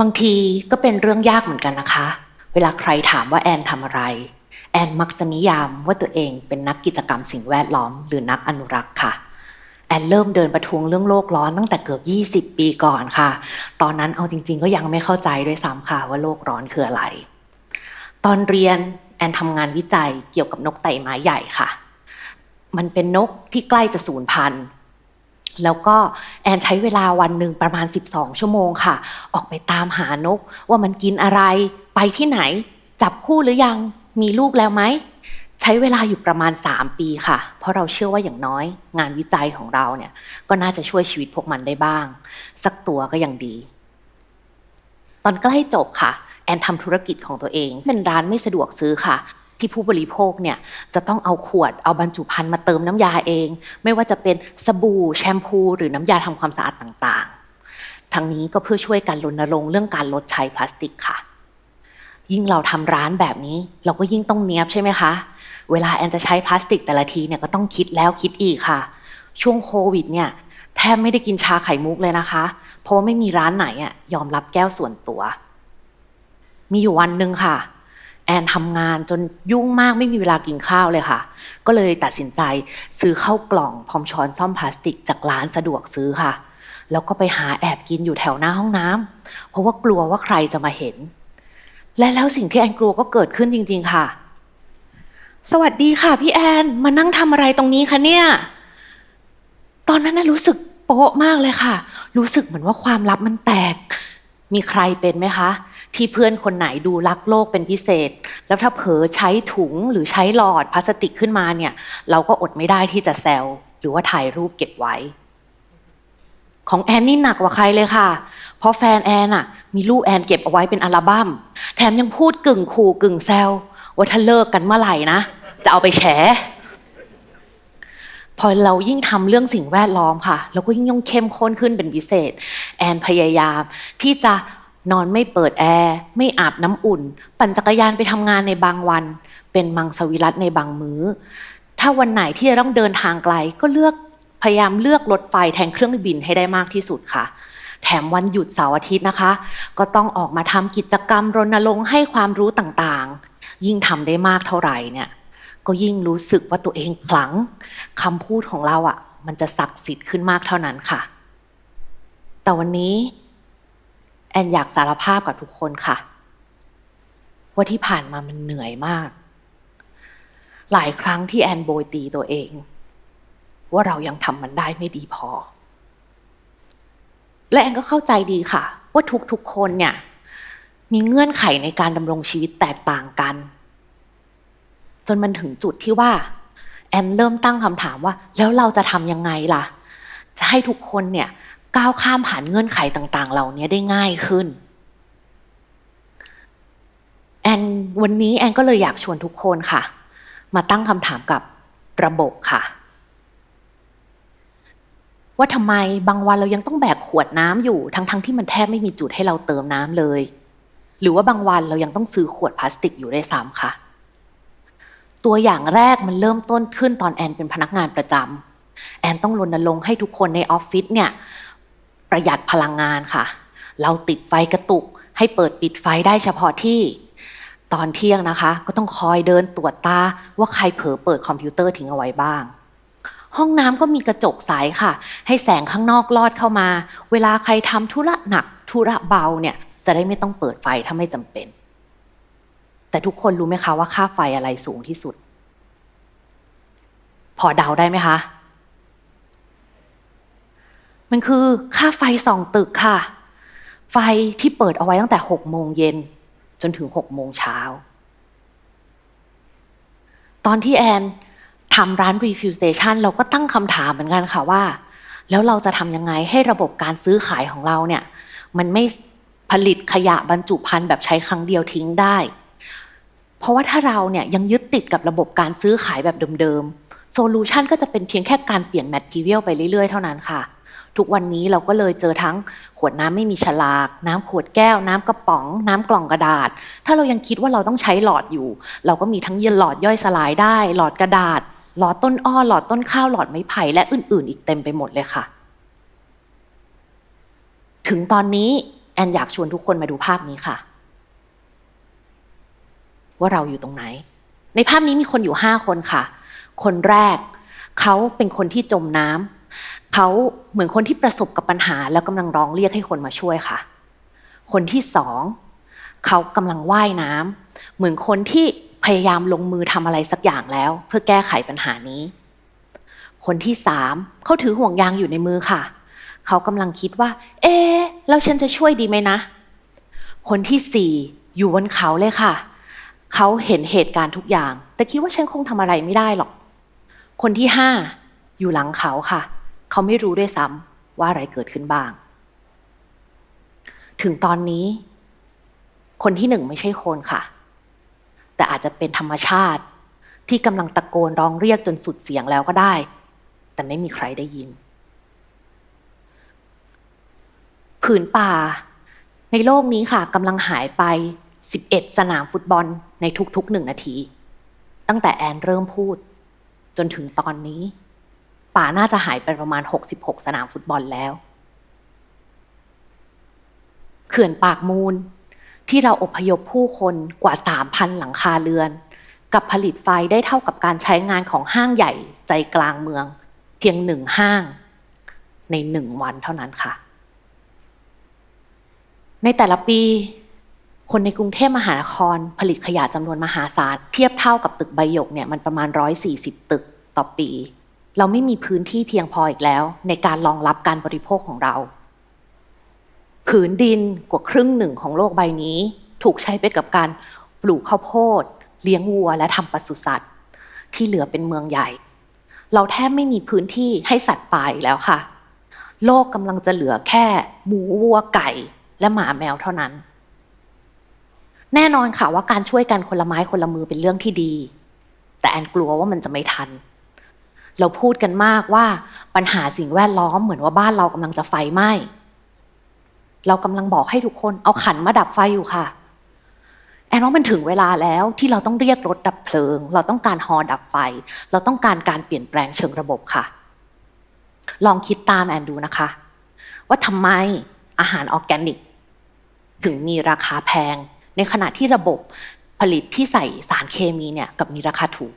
บางทีก็เป็นเรื่องยากเหมือนกันนะคะ เวลาใครถามว่าแอนทำอะไร แอนมักจะนิยามว่าตัวเองเป็นนักกิจกรรมสิ่งแวดล้อม หรือนักอนุรักษ์ค่ะ แอนเริ่มเดินประท้วงเรื่องโลกร้อนตั้งแต่เกือบ 20 ปีก่อนค่ะ ตอนนั้นเอาจริง ๆ ก็ยังไม่เข้าใจด้วยซ้ำค่ะว่าโลกร้อนคืออะไร ตอนเรียนแอนทำงานวิจัยเกี่ยวกับนกไต่ไม้ใหญ่ค่ะ มันเป็นนกที่ใกล้จะสูญพันธุ์ แล้วก็แอนใช้เวลาวันหนึ่งประมาณ 12 ชั่วโมงค่ะ ออกไปตามหานก ว่ามันกินอะไร ไปที่ไหน จับคู่หรือยังมีลูกแล้วไหมใช้เวลาอยู่ประมาณ 3 ปีค่ะ เพราะเราเชื่อว่าอย่างน้อย งานวิจัยของเราเนี่ยก็น่าจะช่วยชีวิตพวกมันได้บ้าง สักตัวก็ยังดี ตอนใกล้จบค่ะ แอนทำธุรกิจของตัวเอง เป็นร้านไม่สะดวกซื้อค่ะ ที่ผู้บริโภคเนี่ยจะต้องเอาขวดเอาบรรจุภัณฑ์มาเติมน้ำยาเอง ไม่ว่าจะเป็นสบู่แชมพู หรือน้ำยาทำความสะอาดต่างๆ ทั้งนี้ก็เพื่อช่วยกันรณรงค์เรื่องการลดใช้พลาสติกค่ะ ยิ่งเราทำร้านแบบนี้ เราก็ยิ่งต้องเนี้ยบใช่ไหมคะ เวลาแอนจะใช้พลาสติกแต่ละทีเนี่ยก็ต้องคิดแล้วคิดอีกค่ะ ช่วงโควิดเนี่ยแทบไม่ได้กินชาไข่มุกเลยนะคะ เพราะว่าไม่มีร้านไหนอะยอมรับแก้วส่วนตัว มีอยู่วันหนึ่งค่ะ แอนทำงานจนยุ่งมากไม่มีเวลากินข้าวเลยค่ะ ก็เลยตัดสินใจซื้อข้าวกล่องพร้อมช้อนซ่อมพลาสติกจากร้านสะดวกซื้อค่ะ แล้วก็ไปหาแอบกินอยู่แถวหน้าห้องน้ำเพราะว่ากลัวว่าใครจะมาเห็น และแล้วสิ่งที่แอนกลัวก็เกิดขึ้นจริง ๆ ค่ะ สวัสดีค่ะพี่แอนมานั่งทำอะไรตรงนี้คะเนี่ย ตอนนั้นน่ะรู้สึกโป๊ะมากเลยค่ะ รู้สึกเหมือนว่าความลับมันแตก มีใครเป็นไหมคะ ที่เพื่อนคนไหนดูรักโลกเป็นพิเศษ แล้วถ้าเผลอใช้ถุงหรือใช้หลอดพลาสติกขึ้นมาเนี่ย เราก็อดไม่ได้ที่จะแซวหรือว่าถ่ายรูปเก็บไว้ ของแอนนี่หนักกว่าใครเลยค่ะ เพราะแฟนแอนอะมีรูปแอนเก็บเอาไว้เป็นอัลบั้มแถมยังพูดกึ่งขู่กึ่งแซวว่าถ้าเลิกกันเมื่อไหร่นะจะเอาไปแฉพอเรายิ่งทำเรื่องสิ่งแวดล้อมค่ะ เราก็ยิ่งต้องเข้มข้นขึ้นเป็นพิเศษ แอนพยายามที่จะ นอนไม่เปิดแอร์ ไม่อาบน้ำอุ่น ปั่นจักรยานไปทำงานในบางวัน เป็นมังสวิรัตในบางมื้อ ถ้าวันไหนที่จะต้องเดินทางไกล ก็เลือกพยายามเลือกรถไฟแทนเครื่องบินให้ได้มากที่สุดค่ะ แถมวันหยุดเสาร์อาทิตย์นะคะ ก็ต้องออกมาทำกิจกรรมรณรงค์ให้ความรู้ต่างๆ ยิ่งทำได้มากเท่าไหร่เนี่ย ก็ยิ่งรู้สึกว่าตัวเองขลังคำพูดของเราอะ มันจะศักดิ์สิทธิ์ขึ้นมากเท่านั้นค่ะ แต่วันนี้ แอนอยากสารภาพกับทุกคนค่ะ ว่าที่ผ่านมามันเหนื่อยมาก หลายครั้งที่แอนโบยตีตัวเอง ว่าเรายังทำมันได้ไม่ดีพอ และแอนก็เข้าใจดีค่ะ ว่าทุกๆคนเนี่ย มีเงื่อนไขในการดำรงชีวิตแตกต่างกัน จนมันถึงจุดที่ว่า แอนเริ่มตั้งคำถามว่า แล้วเราจะทำยังไงล่ะ จะให้ทุกคนเนี่ย ก้าวข้ามผ่านเงื่อนไขต่าง ๆ เหล่านี้ได้ง่ายขึ้น แอนวันนี้แอนก็เลยอยากชวนทุกคนค่ะ มาตั้งคำถามกับระบบค่ะ ว่าทำไมบางวันเรายังต้องแบกขวดน้ำอยู่ ทั้งๆทที่มันแทบไม่มีจุดให้เราเติมน้ำเลย หรือว่าบางวันเรายังต้องซื้อขวดพลาสติกอยู่ได้วยซ้ำค่ะ ตัวอย่างแรกมันเริ่มต้นขึ้นตอนแอนเป็นพนักงานประจำแอนต้องรณรงค์ให้ทุกคนในออฟฟิศเนี่ย ประหยัดพลังงานค่ะ เราติดไฟกระตุกให้เปิดปิดไฟได้เฉพาะที่ ตอนเที่ยงนะคะ ก็ต้องคอยเดินตรวจตาว่าใครเผลอเปิดคอมพิวเตอร์ทิ้งเอาไว้บ้าง ห้องน้ำก็มีกระจกใสค่ะ ให้แสงข้างนอกลอดเข้ามา เวลาใครทำธุระหนักธุระเบาเนี่ยจะได้ไม่ต้องเปิดไฟถ้าไม่จำเป็น แต่ทุกคนรู้ไหมคะว่าค่าไฟอะไรสูงที่สุด พอเดาได้ไหมคะ มันคือค่าไฟส่องตึกค่ะ ไฟที่เปิดเอาไว้ตั้งแต่หกโมงเย็นจนถึงหกโมงเช้า ตอนที่แอนทำร้าน Refill Station เราก็ตั้งคำถามเหมือนกันค่ะว่า แล้วเราจะทำยังไงให้ระบบการซื้อขายของเราเนี่ย มันไม่ผลิตขยะบรรจุภัณฑ์แบบใช้ครั้งเดียวทิ้งได้ เพราะว่าถ้าเราเนี่ยยังยึดติดกับระบบการซื้อขายแบบเดิมๆโซลูชันก็จะเป็นเพียงแค่การเปลี่ยนแมทเรียลไปเรื่อยๆ เท่านั้นค่ะ ทุกวันนี้เราก็เลยเจอทั้งขวดน้ำไม่มีฉลาก น้ำขวดแก้วน้ำกระป๋อง น้ำกล่องกระดาษ ถ้าเรายังคิดว่าเราต้องใช้หลอดอยู่ เราก็มีทั้งเยนหลอดย่อยสลายได้ หลอดกระดาษ หลอดต้นอ้อ หลอดต้นข้าวหลอดไม้ไผ่และอื่น ๆ อีกเต็มไปหมดเลยค่ะ ถึงตอนนี้แอนอยากชวนทุกคนมาดูภาพนี้ค่ะ ว่าเราอยู่ตรงไหน ในภาพนี้มีคนอยู่ห้าคนค่ะ คนแรกเขาเป็นคนที่จมน้ำ เขาเหมือนคนที่ประสบกับปัญหา แล้วกำลังร้องเรียกให้คนมาช่วยค่ะ คนที่สองเขากำลังว่ายน้ำเหมือนคนที่พยายามลงมือทำอะไรสักอย่างแล้ว เพื่อแก้ไขปัญหานี้ คนที่สามเขาถือห่วงยางอยู่ในมือค่ะ เขากำลังคิดว่า เอ๊แล้วฉันจะช่วยดีไหมนะ คนที่สี่อยู่บนเขาเลยค่ะ เขาเห็นเหตุการณ์ทุกอย่าง แต่คิดว่าฉันคงทำอะไรไม่ได้หรอก คนที่ห้าอยู่หลังเขาค่ะ เขาไม่รู้ด้วยซ้ำว่าอะไรเกิดขึ้นบ้าง ถึงตอนนี้ คนที่หนึ่งไม่ใช่คนค่ะ แต่อาจจะเป็นธรรมชาติที่กำลังตะโกนร้องเรียกจนสุดเสียงแล้วก็ได้ แต่ไม่มีใครได้ยิน ผืนป่า ในโลกนี้ค่ะกำลังหายไป 11 สนามฟุตบอลในทุกๆหนึ่งนาที ตั้งแต่แอนเริ่มพูด จนถึงตอนนี้ ป่าน่าจะหายไปประมาณ 66 สนามฟุตบอลแล้ว เขื่อนปากมูล ที่เราอพยพผู้คนกว่า 3,000 หลังคาเรือน กับผลิตไฟได้เท่ากับการใช้งานของห้างใหญ่ใจกลางเมือง เพียงหนึ่งห้าง ในหนึ่งวันเท่านั้นค่ะ ในแต่ละปีคนในกรุงเทพมหานคร ผลิตขยะจำนวนมหาศาล เทียบเท่ากับตึกใบหยกเนี่ยมันประมาณ 140 ตึกต่อปี เราไม่มีพื้นที่เพียงพออีกแล้ว ในการรองรับการบริโภคของเรา ผืนดินกว่าครึ่งหนึ่งของโลกใบนี้ ถูกใช้ไปกับการปลูกข้าวโพด เลี้ยงวัว และทำปศุสัตว์ ที่เหลือเป็นเมืองใหญ่ เราแทบไม่มีพื้นที่ให้สัตว์ป่าอีกแล้วค่ะ โลกกำลังจะเหลือแค่หมูวัวไก่ และหมาแมวเท่านั้น แน่นอนค่ะว่าการช่วยกันคนละไม้คนละมือเป็นเรื่องที่ดี แต่แอนกลัวว่ามันจะไม่ทัน เราพูดกันมากว่าปัญหาสิ่งแวดล้อมเหมือนว่าบ้านเรากำลังจะไฟไหม้ เรากำลังบอกให้ทุกคนเอาขันมาดับไฟอยู่ค่ะ แอนว่ามันถึงเวลาแล้วที่เราต้องเรียกรถดับเพลิง เราต้องการฮอดับไฟ เราต้องการการเปลี่ยนแปลงเชิงระบบค่ะ ลองคิดตามแอนดูนะคะ ว่าทำไมอาหารออร์แกนิก ถึงมีราคาแพง ในขณะที่ระบบผลิตที่ใส่สารเคมีเนี่ยกับมีราคาถูก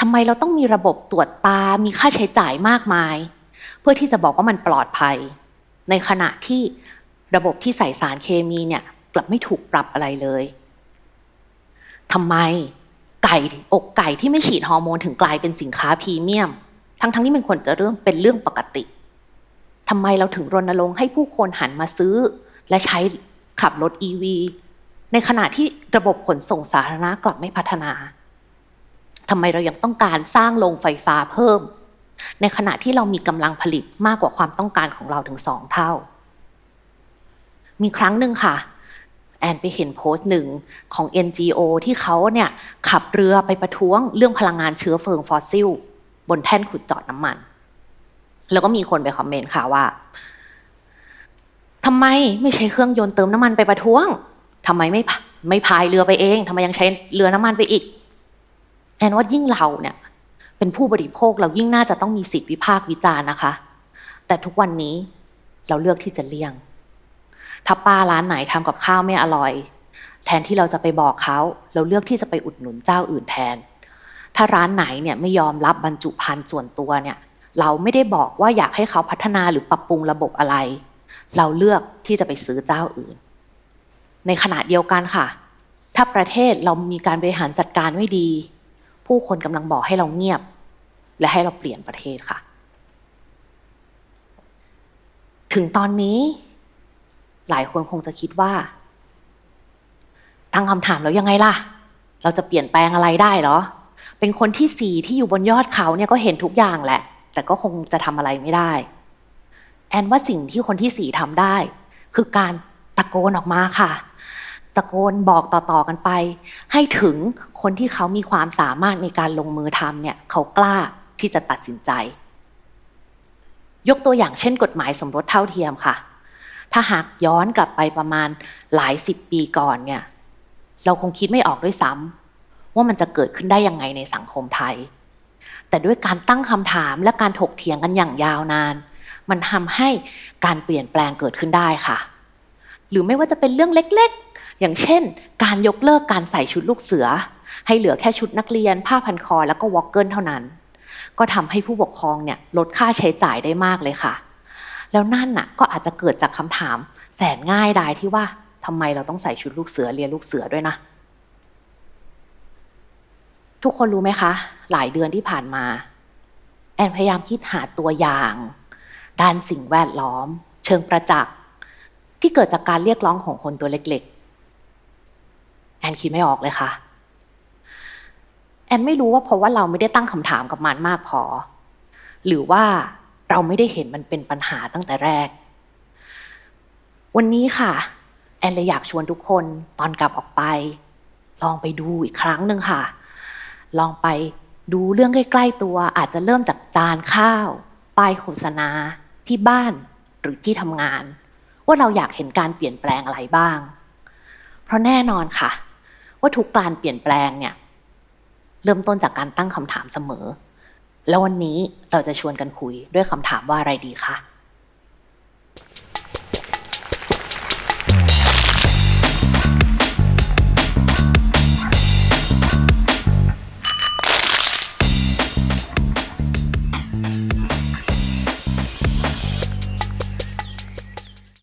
ทำไมเราต้องมีระบบตรวจตา มีค่าใช้จ่ายมากมาย เพื่อที่จะบอกว่ามันปลอดภัย ในขณะที่ระบบที่ใส่สารเคมีเนี่ยกลับไม่ถูกปรับอะไรเลยทำไมไก่อกไก่ที่ไม่ฉีดฮอร์โมนถึงกลายเป็นสินค้าพรีเมียม ทั้งๆทที่มันควรจะเรื่องเป็นเรื่องปกติทำไมเราถึงรณรงค์ให้ผู้คนหันมาซื้อ และใช้ขับรถ EV ในขณะที่ระบบขนส่งสาธารณะกลับไม่พัฒนา ทำไมเรายังต้องการสร้างโรงไฟฟ้าเพิ่ม ในขณะที่เรามีกำลังผลิตมากกว่าความต้องการของเราถึงสองเท่า มีครั้งหนึ่งค่ะ แอนไปเห็นโพสต์หนึ่งของ NGO ที่เขาเนี่ยขับเรือไปประท้วงเรื่องพลังงานเชื้อเพลิงฟอสซิล บนแท่นขุดเจาะน้ำมัน แล้วก็มีคนไปคอมเมนต์ค่ะว่าทำไมไม่ใช้เครื่องยนต์เติมน้ำมันไปประท้วงทำไมไม่ไม่พายเรือไปเองทำไมยังใช้เรือน้ำมันไปอีก แอนว่ายิ่งเราเนี่ยเป็นผู้บริโภคเรายิ่งน่าจะต้องมีสิทธิวิพากษ์วิจารณ์นะคะ แต่ทุกวันนี้เราเลือกที่จะเลี่ยง ถ้าป้าร้านไหนทำกับข้าวไม่อร่อย แทนที่เราจะไปบอกเขา เราเลือกที่จะไปอุดหนุนเจ้าอื่นแทน ถ้าร้านไหนเนี่ยไม่ยอมรับบรรจุภัณฑ์ส่วนตัวเนี่ย เราไม่ได้บอกว่าอยากให้เขาพัฒนาหรือปรับปรุงระบบอะไร เราเลือกที่จะไปซื้อเจ้าอื่น ในขณะเดียวกันค่ะ ถ้าประเทศเรามีการบริหารจัดการไม่ดี ผู้คนกำลังบอกให้เราเงียบ และให้เราเปลี่ยนประเทศค่ะ ถึงตอนนี้ หลายคนคงจะคิดว่าตั้งคำถามแล้วยังไงล่ะ เราจะเปลี่ยนแปลงอะไรได้เหรอ เป็นคนที่สี่ที่อยู่บนยอดเขาเนี่ยก็เห็นทุกอย่างแหละ แต่ก็คงจะทำอะไรไม่ได้ แอนว่าสิ่งที่คนที่สี่ทำได้ คือการตะโกนออกมาค่ะ ตะโกนบอกต่อๆกันไป ให้ถึง คนที่เขามีความสามารถในการลงมือทำเนี่ยเขากล้าที่จะตัดสินใจ ยกตัวอย่างเช่น กฎหมายสมรสเท่าเทียมค่ะ ถ้าหากย้อนกลับไปประมาณหลายสิบปีก่อนเนี่ย เราคงคิดไม่ออกด้วยซ้ำว่ามันจะเกิดขึ้นได้ยังไงในสังคมไทย แต่ด้วยการตั้งคำถามและการถกเถียงกันอย่างยาวนาน มันทำให้การเปลี่ยนแปลงเกิดขึ้นได้ค่ะ หรือไม่ว่าจะเป็นเรื่องเล็ก ๆ อย่างเช่น การยกเลิกการใส่ชุดลูกเสือ ให้เหลือแค่ชุดนักเรียน ผ้าพันคอ แล้วก็วอลเกิลเท่านั้น ก็ทำให้ผู้ปกครองเนี่ยลดค่าใช้จ่ายได้มากเลยค่ะ แล้วนั่นน่ะก็อาจจะเกิดจากคำถาม แสนง่ายดายที่ว่าทำไมเราต้องใส่ชุดลูกเสือเรียนลูกเสือด้วยนะ ทุกคนรู้ไหมคะ หลายเดือนที่ผ่านมา แอนพยายามคิดหาตัวอย่าง ด้านสิ่งแวดล้อม เชิงประจักษ์ที่เกิดจากการเรียกร้องของคนตัวเล็กๆ แอนคิดไม่ออกเลยค่ะ แอนไม่รู้ว่าเพราะว่าเราไม่ได้ตั้งคำถามกับมันมากพอ หรือว่าเราไม่ได้เห็นมันเป็นปัญหาตั้งแต่แรก วันนี้ค่ะ แอนเลยอยากชวนทุกคนตอนกลับออกไป ลองไปดูอีกครั้งหนึ่งค่ะ ลองไปดูเรื่องใกล้ ๆ ตัว อาจจะเริ่มจากจานข้าว ป้ายโฆษณาที่บ้านหรือที่ทำงาน ว่าเราอยากเห็นการเปลี่ยนแปลงอะไรบ้าง เพราะแน่นอนค่ะ ว่าทุกการเปลี่ยนแปลงเนี่ย เริ่มต้นจากการตั้งคำถามเสมอ แล้ววันนี้เราจะชวนกันคุยด้วยคำถามว่าอะไรดีคะ